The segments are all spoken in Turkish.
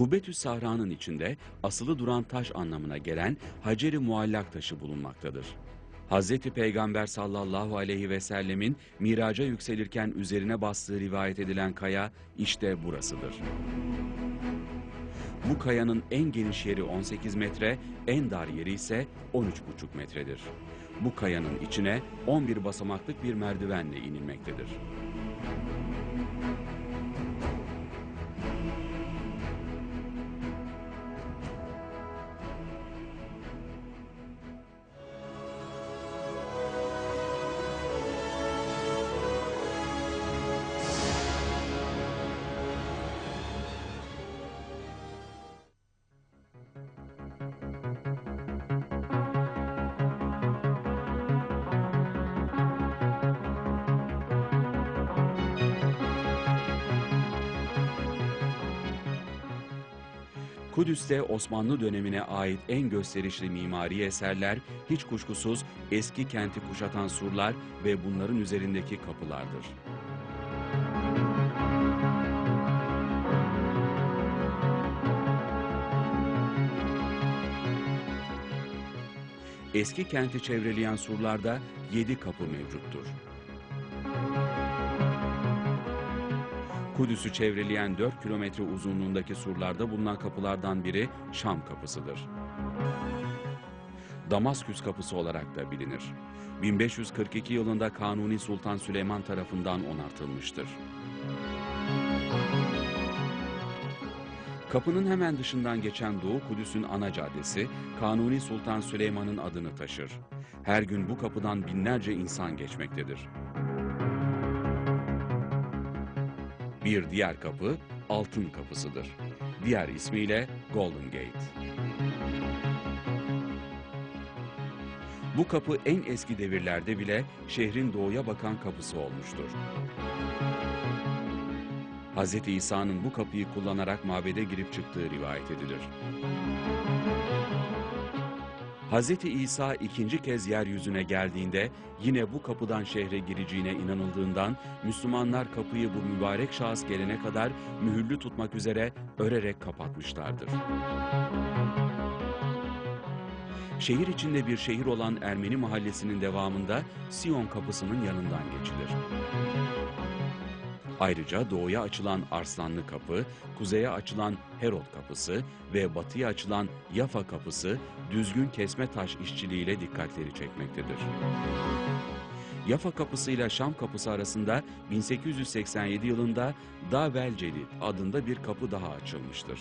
Kubbetü Sahra'nın içinde asılı duran taş anlamına gelen Hacer-i Muallak taşı bulunmaktadır. Hazreti Peygamber sallallahu aleyhi ve sellemin miraca yükselirken üzerine bastığı rivayet edilen kaya işte burasıdır. Bu kayanın en geniş yeri 18 metre, en dar yeri ise 13,5 metredir. Bu kayanın içine 11 basamaklık bir merdivenle inilmektedir. Kudüs'te Osmanlı dönemine ait en gösterişli mimari eserler hiç kuşkusuz eski kenti kuşatan surlar ve bunların üzerindeki kapılardır. Eski kenti çevreleyen surlarda yedi kapı mevcuttur. Kudüs'ü çevreleyen 4 kilometre uzunluğundaki surlarda bulunan kapılardan biri Şam kapısıdır. Damasküs kapısı olarak da bilinir. 1542 yılında Kanuni Sultan Süleyman tarafından onartılmıştır. Kapının hemen dışından geçen Doğu Kudüs'ün ana caddesi Kanuni Sultan Süleyman'ın adını taşır. Her gün bu kapıdan binlerce insan geçmektedir. Bir diğer kapı Altın Kapısıdır. Diğer ismiyle Golden Gate. Bu kapı en eski devirlerde bile şehrin doğuya bakan kapısı olmuştur. Hz. İsa'nın bu kapıyı kullanarak mabede girip çıktığı rivayet edilir. Hz. İsa ikinci kez yeryüzüne geldiğinde yine bu kapıdan şehre gireceğine inanıldığından Müslümanlar kapıyı bu mübarek şahıs gelene kadar mühürlü tutmak üzere örerek kapatmışlardır. Şehir içinde bir şehir olan Ermeni mahallesinin devamında Sion kapısının yanından geçilir. Ayrıca doğuya açılan Arslanlı Kapı, kuzeye açılan Herod Kapısı ve batıya açılan Yafa Kapısı düzgün kesme taş işçiliğiyle dikkatleri çekmektedir. Yafa Kapısı ile Şam Kapısı arasında 1887 yılında Davel Celil adında bir kapı daha açılmıştır.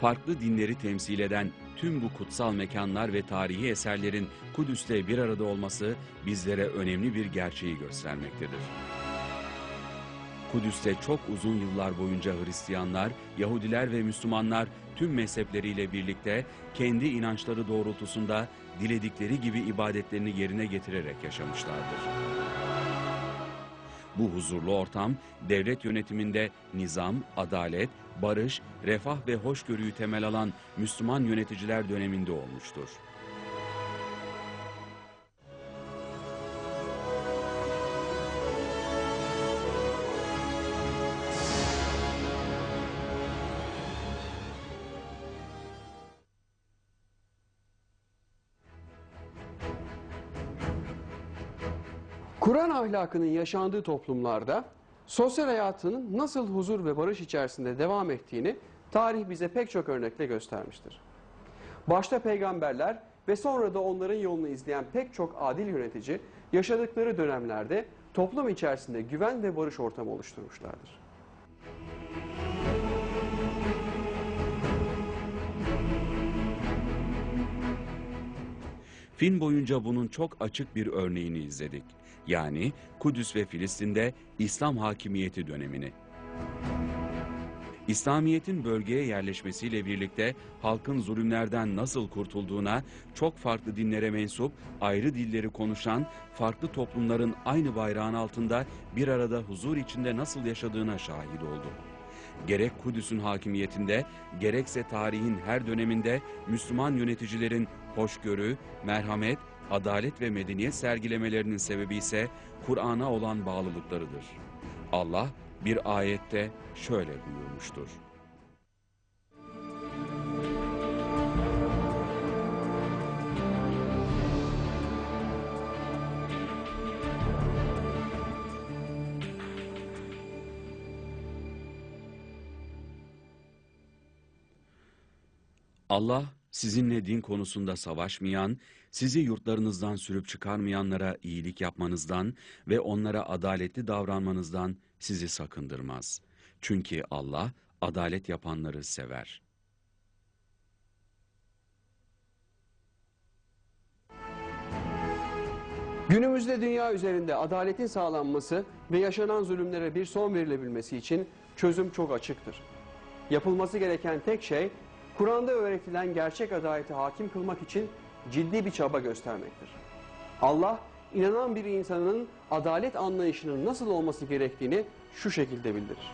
Farklı dinleri temsil eden tüm bu kutsal mekanlar ve tarihi eserlerin Kudüs'te bir arada olması bizlere önemli bir gerçeği göstermektedir. Kudüs'te çok uzun yıllar boyunca Hristiyanlar, Yahudiler ve Müslümanlar tüm mezhepleriyle birlikte kendi inançları doğrultusunda diledikleri gibi ibadetlerini yerine getirerek yaşamışlardır. Bu huzurlu ortam devlet yönetiminde nizam, adalet, barış, refah ve hoşgörüyü temel alan Müslüman yöneticiler döneminde olmuştur. Kur'an ahlakının yaşandığı toplumlarda sosyal hayatının nasıl huzur ve barış içerisinde devam ettiğini tarih bize pek çok örnekle göstermiştir. Başta peygamberler ve sonra da onların yolunu izleyen pek çok adil yönetici yaşadıkları dönemlerde toplum içerisinde güven ve barış ortamı oluşturmuşlardır. Film boyunca bunun çok açık bir örneğini izledik. Yani Kudüs ve Filistin'de İslam hakimiyeti dönemini. İslamiyet'in bölgeye yerleşmesiyle birlikte halkın zulümlerden nasıl kurtulduğuna, çok farklı dinlere mensup, ayrı dilleri konuşan, farklı toplumların aynı bayrağın altında bir arada huzur içinde nasıl yaşadığına şahit oldu. Gerek Kudüs'ün hakimiyetinde, gerekse tarihin her döneminde Müslüman yöneticilerin hoşgörü, merhamet, adalet ve medeniyet sergilemelerinin sebebi ise Kur'an'a olan bağlılıklarıdır. Allah bir ayette şöyle buyurmuştur. Allah sizinle din konusunda savaşmayan, sizi yurtlarınızdan sürüp çıkarmayanlara iyilik yapmanızdan ve onlara adaletli davranmanızdan sizi sakındırmaz. Çünkü Allah adalet yapanları sever. Günümüzde dünya üzerinde adaletin sağlanması ve yaşanan zulümlere bir son verilebilmesi için çözüm çok açıktır. Yapılması gereken tek şey Kur'an'da öğretilen gerçek adaleti hakim kılmak için ciddi bir çaba göstermektir. Allah inanan bir insanın adalet anlayışının nasıl olması gerektiğini şu şekilde bildirir.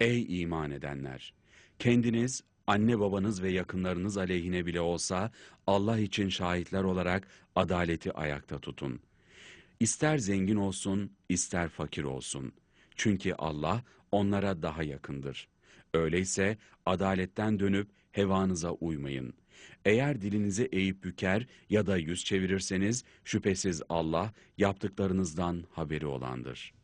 Ey iman edenler! Kendiniz, anne babanız ve yakınlarınız aleyhine bile olsa Allah için şahitler olarak adaleti ayakta tutun. İster zengin olsun, ister fakir olsun. Çünkü Allah onlara daha yakındır. Öyleyse adaletten dönüp hevanıza uymayın. Eğer dilinizi eğip büker ya da yüz çevirirseniz şüphesiz Allah yaptıklarınızdan haberi olandır.''